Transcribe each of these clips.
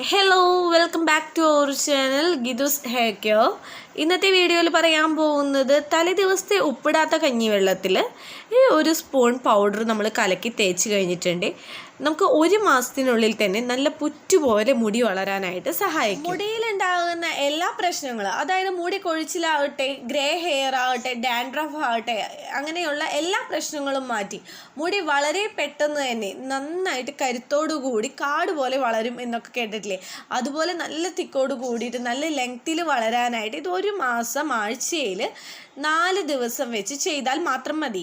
Hello welcome back to our channel ഗിദുസ് hair care ഇന്നത്തെ വീഡിയോയിൽ പറയാൻ പോകുന്നത് തലേ ദിവസത്തെ ഉപ്പിടാത്ത കഞ്ഞിവെള്ളത്തിൽ ഈ ഒരു സ്പൂൺ പൗഡർ നമ്മൾ കലക്കി തേച്ച് കഴിഞ്ഞിട്ടുണ്ട്. നമുക്ക് ഒരു മാസത്തിനുള്ളിൽ തന്നെ നല്ല പുറ്റുപോലെ മുടി വളരാനായിട്ട് സഹായിക്കും. മുടിയിൽ ഉണ്ടാകുന്ന എല്ലാ പ്രശ്നങ്ങളും അതായത് മുടി കൊഴിച്ചിലാവട്ടെ ഗ്രേ ഹെയർ ആവട്ടെ ഡാൻഡ്രഫ് ആവട്ടെ അങ്ങനെയുള്ള എല്ലാ പ്രശ്നങ്ങളും മാറ്റി മുടി വളരെ പെട്ടെന്ന് തന്നെ നന്നായിട്ട് കരുത്തോടു കൂടി കാട് പോലെ വളരും എന്നൊക്കെ കേട്ടിട്ടില്ലേ? അതുപോലെ നല്ല തിക്കോട് കൂടിയിട്ട് നല്ല ലെങ്ത്തിൽ വളരാനായിട്ട് ഇത് ഒരു മാസം ആഴ്ചയിൽ നാല് ദിവസം വെച്ച് ചെയ്താൽ മാത്രം മതി.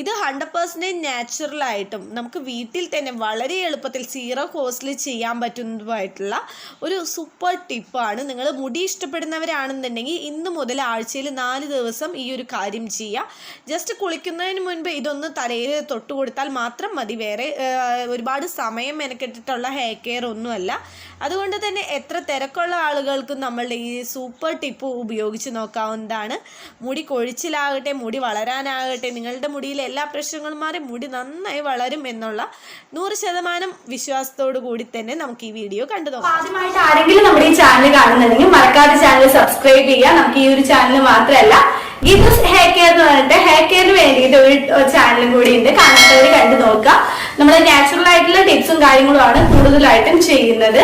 ഇത് ഹൺഡ്രഡ് പേഴ്സന്റേജ് നാച്ചുറലായിട്ടും നമുക്ക് വീട്ടിൽ തന്നെ വളരെ എളുപ്പത്തിൽ സീറോ കോസ്റ്റിൽ ചെയ്യാൻ പറ്റുന്നതുമായിട്ടുള്ള ഒരു സൂപ്പർ ടിപ്പാണ് നിങ്ങൾ മുടി ഇഷ്ടപ്പെടുന്നവരാണെന്നുണ്ടെങ്കിൽ ഇന്ന് മുതൽ ആഴ്ചയിൽ നാല് ദിവസം ഈ ഒരു കാര്യം ചെയ്യുക ജസ്റ്റ് കുളിക്കുന്നതിന് മുൻപ് ഇതൊന്ന് തലയിൽ തൊട്ട് കൊടുത്താൽ മാത്രം മതി. വേറെ ഒരുപാട് സമയം മെനക്കെട്ടിട്ടുള്ള ഹെയർ കെയർ ഒന്നുമല്ല. അതുകൊണ്ട് തന്നെ എത്ര തിരക്കുള്ള ആളുകൾക്കും നമ്മളുടെ ഈ സൂപ്പർ ടിപ്പ് ഉപയോഗിച്ച് നോക്കാവുന്നതാണ്. മുടി കൊഴിച്ചിലാകട്ടെ മുടി വളരാനാകട്ടെ നിങ്ങളുടെ മുടിയിലെ എല്ലാ പ്രശ്നങ്ങളും മാറി മുടി നന്നായി വളരും എന്നുള്ള നൂറ് ശതമാനം വിശ്വാസത്തോടു കൂടി തന്നെ നമുക്ക് ഈ വീഡിയോ കണ്ടു നോക്കാം. ആദ്യമായിട്ട് ആരെങ്കിലും നമ്മുടെ ഈ ചാനൽ കാണുന്നുണ്ടെങ്കിൽ മറക്കാതെ ചാനൽ സബ്സ്ക്രൈബ് ചെയ്യുക. നമുക്ക് ഈ ഒരു ചാനൽ മാത്രമല്ല ഗീതസ് ഹെയർ കെയർ എന്ന് പറഞ്ഞിട്ട് ഹെയർ കെയറിന് വേണ്ടിയിട്ട് ഒരു ചാനലും കൂടി ഉണ്ട്. കാണാത്തവർ കണ്ടു നോക്കുക. നമ്മൾ നാച്ചുറൽ ആയിട്ടുള്ള ടിപ്സും കാര്യങ്ങളുമാണ് കൂടുതലായിട്ടും ചെയ്യുന്നത്.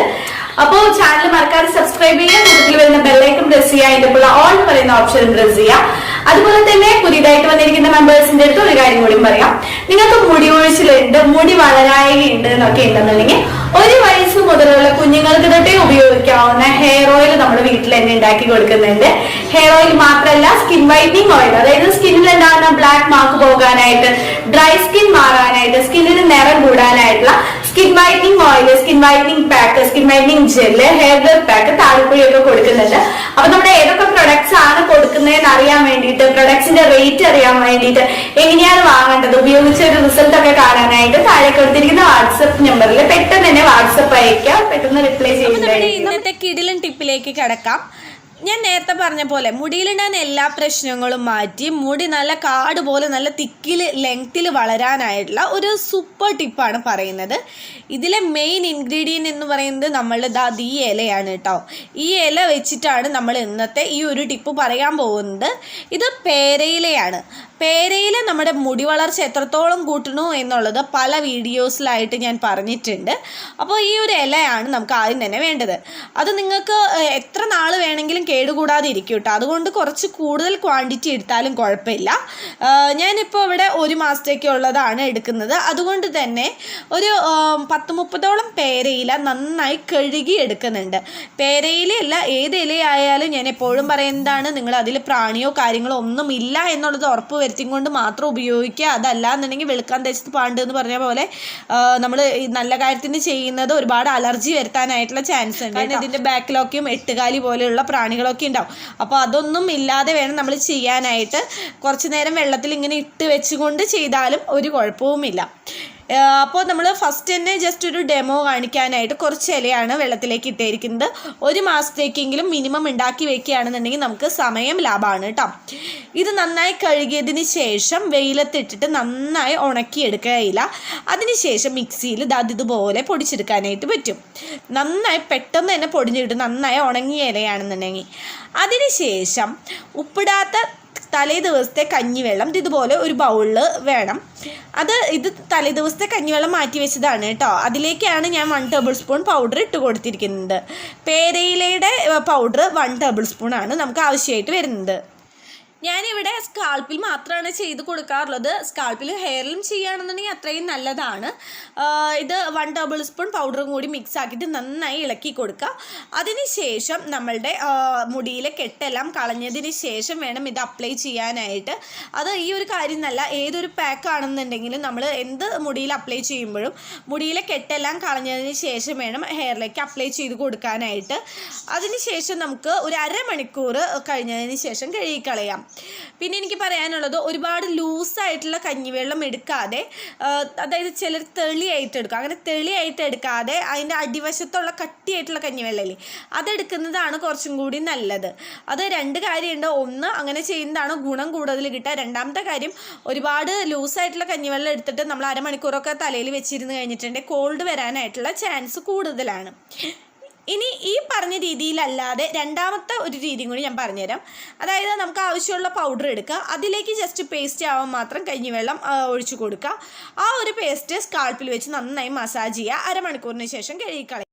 അപ്പോൾ ചാനൽ മറക്കാതെ സബ്സ്ക്രൈബ് ചെയ്യുക കൂട്ടത്തിൽ വരുന്ന ബെല്ലൈക്കൺ പ്രസ് ചെയ്യുക. അതിന്റെ ഓൾ പറയുന്ന ഓപ്ഷനും പ്രസ് ചെയ്യുക. അതുപോലെ തന്നെ പുതിയതായിട്ട് വന്നിരിക്കുന്ന മെമ്പേഴ്സിന്റെ അടുത്ത് ഒരു കാര്യം കൂടി പറയാം. നിങ്ങൾക്ക് മുടി ഒഴിച്ചിലുണ്ട് മുടി വളരായകയുണ്ട് എന്നൊക്കെ ഉണ്ടെന്നുണ്ടെങ്കിൽ ഒരു വയസ്സ് മുതലുള്ള കുഞ്ഞുങ്ങൾക്ക് തൊട്ടേ ഉപയോഗിക്കാവുന്ന ഹെയർ ഓയിൽ നമ്മുടെ വീട്ടിൽ തന്നെ ഉണ്ടാക്കി കൊടുക്കുന്നുണ്ട്. ഹെയർ ഓയിൽ മാത്രമല്ല സ്കിൻ വൈറ്റനിങ് ഓയിൽ അതായത് സ്കിന്നിൽ ഉണ്ടാകുന്ന ബ്ലാക്ക് മാർക്ക് പോകാനായിട്ട് ഡ്രൈ സ്കിൻ മാറാനായിട്ട് സ്കിന്നിന് നിറം കൂടാനായിട്ടുള്ള skin whitening oil skin whitening pack skin whitening gel hair growth pack താഴെപ്പുഴയൊക്കെ കൊടുക്കുന്നുണ്ട്. അപ്പൊ നമ്മുടെ ഏതൊക്കെ പ്രൊഡക്ട്സ് ആണ് കൊടുക്കുന്നതെന്ന് അറിയാൻ വേണ്ടിയിട്ട് പ്രൊഡക്ട്സിന്റെ റേറ്റ് അറിയാൻ വേണ്ടിയിട്ട് എങ്ങനെയാണ് വാങ്ങേണ്ടത്? ഉപയോഗിച്ച ഒരു റിസൾട്ട് ഒക്കെ കാണാനായിട്ട് താഴെ കൊടുത്തിരിക്കുന്ന വാട്സപ്പ് നമ്പറിൽ പെട്ടെന്ന് തന്നെ വാട്സപ്പ് അയക്കാം. പെട്ടെന്ന് റിപ്ലൈ അപ്പോൾ ഇന്നത്തെ കിടിലൻ ടിപ്പിലേക്ക് കിടക്കാം. ഞാൻ നേരത്തെ പറഞ്ഞ പോലെ മുടിയിലുണ്ടാകുന്ന എല്ലാ പ്രശ്നങ്ങളും മാറ്റി മുടി നല്ല കാട് പോലെ നല്ല തിക്കിൽ ലെങ്ത്തിൽ വളരാനായിട്ടുള്ള ഒരു സൂപ്പർ ടിപ്പാണ് പറയുന്നത്. ഇതിലെ മെയിൻ ഇൻഗ്രീഡിയന്റ് എന്ന് പറയുന്നത് നമ്മൾ ദാ ഈ ഇലയാണ് കേട്ടോ ഈ ഇല വെച്ചിട്ടാണ് നമ്മൾ ഇന്നത്തെ ഈ ഒരു ടിപ്പ് പറയാൻ പോകുന്നത്. ഇത് പേരയിലയാണ്. പേരയില നമ്മുടെ മുടി വളർച്ച എത്രത്തോളം കൂട്ടണു എന്നുള്ളത് പല വീഡിയോസിലായിട്ട് ഞാൻ പറഞ്ഞിട്ടുണ്ട്. അപ്പോൾ ഈ ഒരു ഇലയാണ് നമുക്ക് ആദ്യം തന്നെ വേണ്ടത്. അത് നിങ്ങൾക്ക് എത്ര നാൾ വേണമെങ്കിലും കേടുകൂടാതെ ഇരിക്കും കേട്ടോ അതുകൊണ്ട് കുറച്ച് കൂടുതൽ ക്വാണ്ടിറ്റി എടുത്താലും കുഴപ്പമില്ല. ഞാനിപ്പോൾ ഇവിടെ ഒരു മാസത്തേക്കുള്ളതാണ് എടുക്കുന്നത്. അതുകൊണ്ട് തന്നെ ഒരു പത്ത് മുപ്പതോളം പേരയില നന്നായി കഴുകി എടുക്കുന്നുണ്ട്. പേരയിലയല്ല ഏത് ഇലയായാലും ഞാൻ എപ്പോഴും പറയുന്നതാണ് നിങ്ങൾ അതിൽ പ്രാണിയോ കാര്യങ്ങളോ ഒന്നും ഇല്ല എന്നുള്ളത് ഉറപ്പ് വരുത്തിയും കൊണ്ട് മാത്രം ഉപയോഗിക്കുക. അതല്ല എന്നുണ്ടെങ്കിൽ വെളുക്കാൻ തേച്ചത് പാണ്ട് എന്ന് പറഞ്ഞ പോലെ നമ്മൾ നല്ല കാര്യത്തിന് ചെയ്യുന്നത് ഒരുപാട് അലർജി വരുത്താനായിട്ടുള്ള ചാൻസ് ഉണ്ട്. കാരണം ഇതിന്റെ ബാക്കിലൊക്കെയും എട്ടുകാലി പോലെയുള്ള പ്രാണികളൊക്കെ ഉണ്ടാവും. അപ്പോൾ അതൊന്നും ഇല്ലാതെ വേണം നമ്മൾ ചെയ്യാനായിട്ട്. കുറച്ച് നേരം വെള്ളത്തിൽ ഇങ്ങനെ ഇട്ട് വെച്ചുകൊണ്ട് ചെയ്താലും ഒരു കുഴപ്പവുമില്ല. അപ്പോൾ നമ്മൾ ഫസ്റ്റ് തന്നെ ജസ്റ്റ് ഒരു ഡെമോ കാണിക്കാനായിട്ട് കുറച്ച് ഇലയാണ് വെള്ളത്തിലേക്ക് ഇട്ടിരിക്കുന്നത്. ഒരു മാസത്തേക്കെങ്കിലും മിനിമം ഉണ്ടാക്കി വെക്കുകയാണെന്നുണ്ടെങ്കിൽ നമുക്ക് സമയം ലാഭമാണ് കേട്ടോ. ഇത് നന്നായി കഴുകിയതിന് ശേഷം വെയിലത്തിട്ടിട്ട് നന്നായി ഉണക്കിയെടുക്കുകയില്ല. അതിനുശേഷം മിക്സിയിൽ ഇതുപോലെ പൊടിച്ചെടുക്കാനായിട്ട് പറ്റും. നന്നായി പെട്ടെന്ന് തന്നെ പൊടിഞ്ഞു നന്നായി ഉണങ്ങിയ ഇലയാണെന്നുണ്ടെങ്കിൽ. അതിനുശേഷം ഉപ്പിടാത്ത തലേ ദിവസത്തെ കഞ്ഞിവെള്ളം ഇതുപോലെ ഒരു ബൗളിൽ വേണം. അത് ഇത് തലേ ദിവസത്തെ കഞ്ഞിവെള്ളം മാറ്റി വെച്ചതാണ് കേട്ടോ. അതിലേക്കാണ് ഞാൻ വൺ ടേബിൾ സ്പൂൺ പൗഡർ ഇട്ട് കൊടുത്തിരിക്കുന്നത്. പേരയിലയുടെ പൗഡർ വൺ ടേബിൾ സ്പൂൺ ആണ് നമുക്ക് ആവശ്യമായിട്ട് വരുന്നത്. ഞാനിവിടെ സ്കാൾപ്പിൽ മാത്രമാണ് ചെയ്ത് കൊടുക്കാറുള്ളത്. സ്കാൾപ്പിൽ ഹെയറിലും ചെയ്യുകയാണെന്നുണ്ടെങ്കിൽ അത്രയും നല്ലതാണ്. ഇത് വൺ ടേബിൾ സ്പൂൺ പൗഡറും കൂടി മിക്സ് ആക്കിയിട്ട് നന്നായി ഇളക്കി കൊടുക്കുക. അതിനുശേഷം നമ്മളുടെ മുടിയിലെ കെട്ടെല്ലാം കളഞ്ഞതിന് ശേഷം വേണം ഇത് അപ്ലൈ ചെയ്യാനായിട്ട്. അത് ഈ ഒരു കാര്യം നല്ല ഏതൊരു പാക്ക് ആണെന്നുണ്ടെങ്കിലും നമ്മൾ എന്ത് മുടിയിൽ അപ്ലൈ ചെയ്യുമ്പോഴും മുടിയിലെ കെട്ടെല്ലാം കളഞ്ഞതിന് ശേഷം വേണം ഹെയറിലേക്ക് അപ്ലൈ ചെയ്ത് കൊടുക്കാനായിട്ട്. അതിനുശേഷം നമുക്ക് ഒരു അരമണിക്കൂർ കഴിഞ്ഞതിന് ശേഷം കഴുകിക്കളയാം. പിന്നെ എനിക്ക് പറയാനുള്ളത് ഒരുപാട് ലൂസായിട്ടുള്ള കഞ്ഞിവെള്ളം എടുക്കാതെ അതായത് ചിലർ തെളിയായിട്ട് എടുക്കും. അങ്ങനെ തെളിയായിട്ട് എടുക്കാതെ അതിന്റെ അടിവശത്തുള്ള കട്ടിയായിട്ടുള്ള കഞ്ഞിവെള്ളമില്ലേ അതെടുക്കുന്നതാണ് കുറച്ചും കൂടി നല്ലത്. അത് രണ്ട് കാര്യമുണ്ട്. ഒന്ന് അങ്ങനെ ചെയ്യുന്നതാണ് ഗുണം കൂടുതൽ കിട്ടുക. രണ്ടാമത്തെ കാര്യം ഒരുപാട് ലൂസായിട്ടുള്ള കഞ്ഞിവെള്ളം എടുത്തിട്ട് നമ്മൾ അരമണിക്കൂറൊക്കെ തലയിൽ വെച്ചിരുന്ന് കഴിഞ്ഞിട്ടുണ്ടെങ്കിൽ കോൾഡ് വരാനായിട്ടുള്ള ചാൻസ് കൂടുതലാണ്. ഇനി ഈ പറഞ്ഞ രീതിയിലല്ലാതെ രണ്ടാമത്തെ ഒരു രീതിയും കൂടി ഞാൻ പറഞ്ഞുതരാം. അതായത് നമുക്ക് ആവശ്യമുള്ള പൗഡർ എടുക്കുക. അതിലേക്ക് ജസ്റ്റ് പേസ്റ്റ് ആവാൻ മാത്രം കഞ്ഞി വെള്ളം ഒഴിച്ചു കൊടുക്കുക. ആ ഒരു പേസ്റ്റ് സ്കാൾപ്പിൽ വെച്ച് നന്നായി മസാജ് ചെയ്യുക. അരമണിക്കൂറിന് ശേഷം കഴുകിക്കളയുക